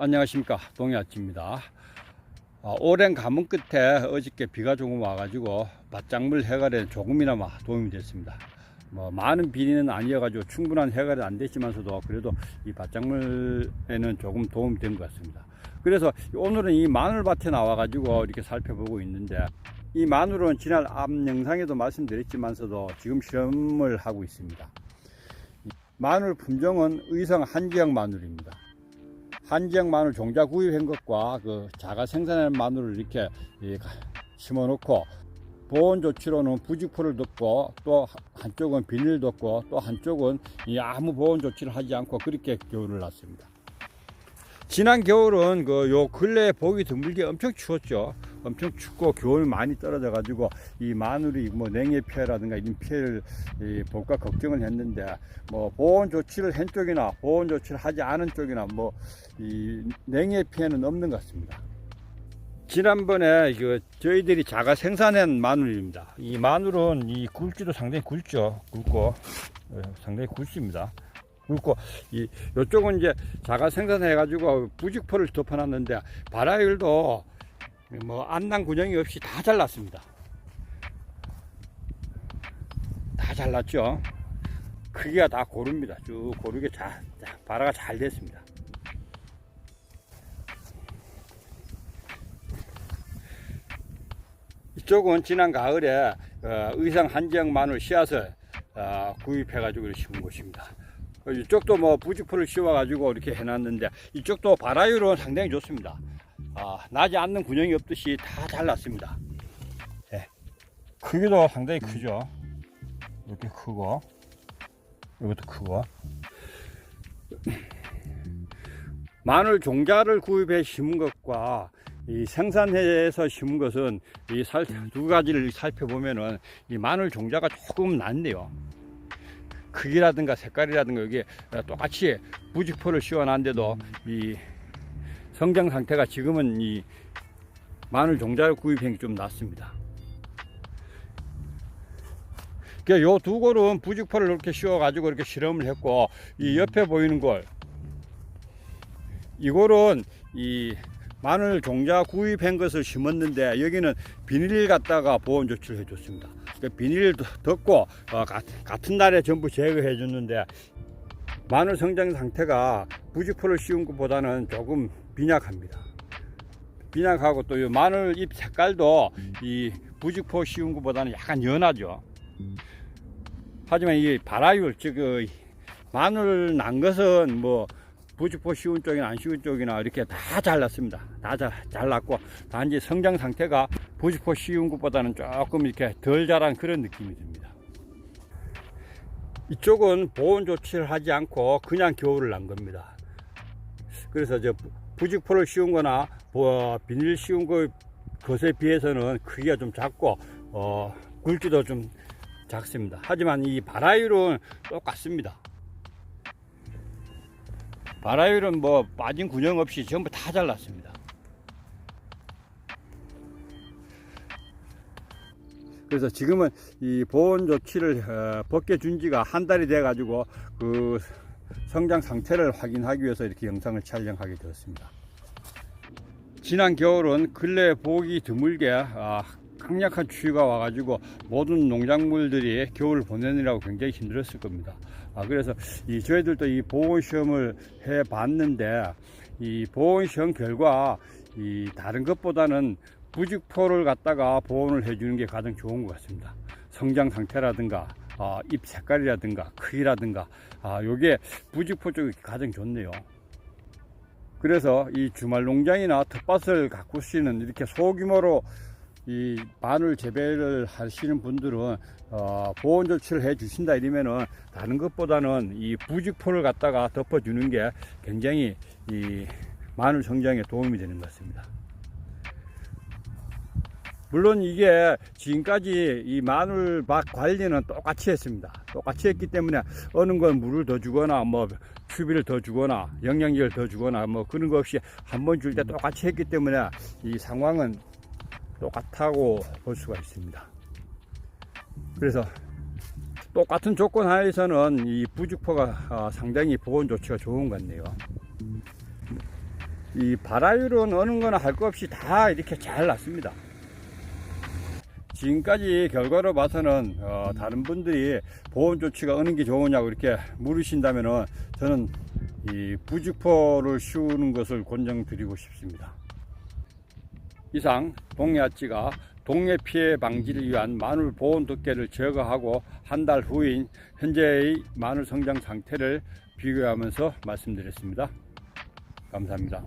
안녕하십니까. 동해아치입니다. 아, 오랜 가뭄 끝에 어저께 비가 조금 와가지고 밭작물 해갈에 조금이나마 도움이 됐습니다. 뭐 많은 비는 아니어가지고 충분한 해갈은 안 됐지만서도 그래도 이 밭작물에는 조금 도움이 된 것 같습니다. 그래서 오늘은 이 마늘밭에 나와가지고 이렇게 살펴보고 있는데 이 마늘은 지난 앞 영상에도 말씀드렸지만서도 지금 실험을 하고 있습니다. 이 마늘 품종은 의성 한지역 마늘입니다 한지역 마늘 종자 구입한 것과 그 자가 생산한 마늘을 이렇게 예, 가- 심어 놓고 보온 조치로는 부직포를 덮고 또 한쪽은 비닐 덮고 또 한쪽은 이 아무 보온 조치를 하지 않고 그렇게 겨울을 났습니다. 지난 겨울은 그 요 근래 보기 드물게 엄청 추웠죠. 엄청 춥고 겨울 많이 떨어져 가지고 이 마늘이 뭐 냉해 피해라든가 이런 피해를 이 볼까 걱정을 했는데 뭐 보온 조치를 한 쪽이나 보온 조치를 하지 않은 쪽이나 뭐 이 냉해 피해는 없는 것 같습니다. 지난번에 그 저희들이 자가 생산한 마늘입니다. 이 마늘은 이 굵기도 상당히 굵죠. 굵고 예, 상당히 굵습니다. 굵고 이 요쪽은 이제 자가 생산해 가지고 부직포를 덮어놨는데 바라율도 뭐 안난 군형이 없이 다 잘랐습니다. 다 잘랐죠. 크기가 다 고릅니다. 쭉 고르게 잘 바라가 잘 됐습니다. 이쪽은 지난 가을에 어, 의상 한지역 마늘 씨앗을 어, 구입해가지고 심은 곳입니다. 어, 이쪽도 뭐 부직포를 씌워가지고 이렇게 해놨는데 이쪽도 발화율은 상당히 좋습니다. 아, 나지 않는 군형이 없듯이 다 잘났습니다. 예. 크기도 상당히 크죠. 이렇게 크고 이것도 크고 마늘 종자를 구입해 심은 것과 이 생산해서 심은 것은 이두 가지를 살펴보면은 이 마늘 종자가 조금 낫네요. 크기라든가 색깔이라든가 이게 똑같이 부직포를 씌워놨는데도 이 성장 상태가 지금은 이 마늘 종자를 구입한 게좀 낫습니다. 요두 골은 부직포를 이렇게 씌워가지고 이렇게 실험을 했고 이 옆에 보이는 골 이골은 이 마늘 종자 구입한 것을 심었는데 여기는 비닐 갖다가 보온 조치를 해줬습니다. 그 비닐 덮고 어, 가- 같은 날에 전부 제거해 줬는데 마늘 성장 상태가 부직포를 씌운 것보다는 조금 빈약합니다. 빈약하고 또 이 마늘 잎 색깔도 이 부직포 씌운 것보다는 약간 연하죠. 하지만 이 발화율 즉그 마늘 난 것은 뭐 부직포 씌운 쪽이나 안 씌운 쪽이나 이렇게 다 잘났습니다. 다 잘, 잘났고 단지 성장 상태가 부직포 씌운 것보다는 조금 이렇게 덜 자란 그런 느낌이 듭니다. 이쪽은 보온 조치를 하지 않고 그냥 겨울을 난 겁니다. 그래서 저 부- 부직포를 씌운 거나 뭐 비닐 씌운 거 것에 비해서는 크기가 좀 작고 어, 굵기도 좀 작습니다. 하지만 이 발화율은 똑같습니다. 발화율은 뭐 빠진 군형 없이 전부 다 잘랐습니다. 그래서 지금은 이 보온 조치를 어, 벗겨준 지가 한 달이 돼 가지고 그 성장 상태를 확인하기 위해서 이렇게 영상을 촬영하게 되었습니다. 지난 겨울은 근래 보기 드물게 아, 강력한 추위가 와가지고 모든 농작물들이 겨울 보내느라고 굉장히 힘들었을 겁니다. 아, 그래서 이 저희들도 이 보온 시험을 해 봤는데 이 보온 시험 결과 이 다른 것보다는 부직포를 갖다가 보온을 해주는 게 가장 좋은 것 같습니다. 성장 상태라든가 아, 잎 색깔이라든가 크기라든가 아, 요게 부직포 쪽이 가장 좋네요. 그래서 이 주말 농장이나 텃밭을 가꾸시는 이렇게 소규모로 이 마늘 재배를 하시는 분들은 어, 보온 조치를 해 주신다 이러면은 다른 것보다는 이 부직포를 갖다가 덮어 주는 게 굉장히 이 마늘 성장에 도움이 되는 것 같습니다. 물론 이게 지금까지 이 마늘밭 관리는 똑같이 했습니다. 똑같이 했기 때문에 어느 건 물을 더 주거나 뭐 추비를 더 주거나 영양제를 더 주거나 뭐 그런 거 없이 한 번 줄 때 똑같이 했기 때문에 이 상황은 똑같다고 볼 수가 있습니다. 그래서 똑같은 조건 하에서는 이 부직포가 아, 상당히 보온 조치가 좋은 것 같네요. 이 발화율은 어느 거나 할 것 없이 다 이렇게 잘 났습니다. 지금까지 결과로 봐서는 어, 다른 분들이 보온 조치가 어느 게 좋으냐고 이렇게 물으신다면은 저는 이 부직포를 씌우는 것을 권장드리고 싶습니다. 이상 동해아찌가 동해 피해 방지를 위한 마늘 보온 두께를 제거하고 한 달 후인 현재의 마늘 성장 상태를 비교하면서 말씀드렸습니다. 감사합니다.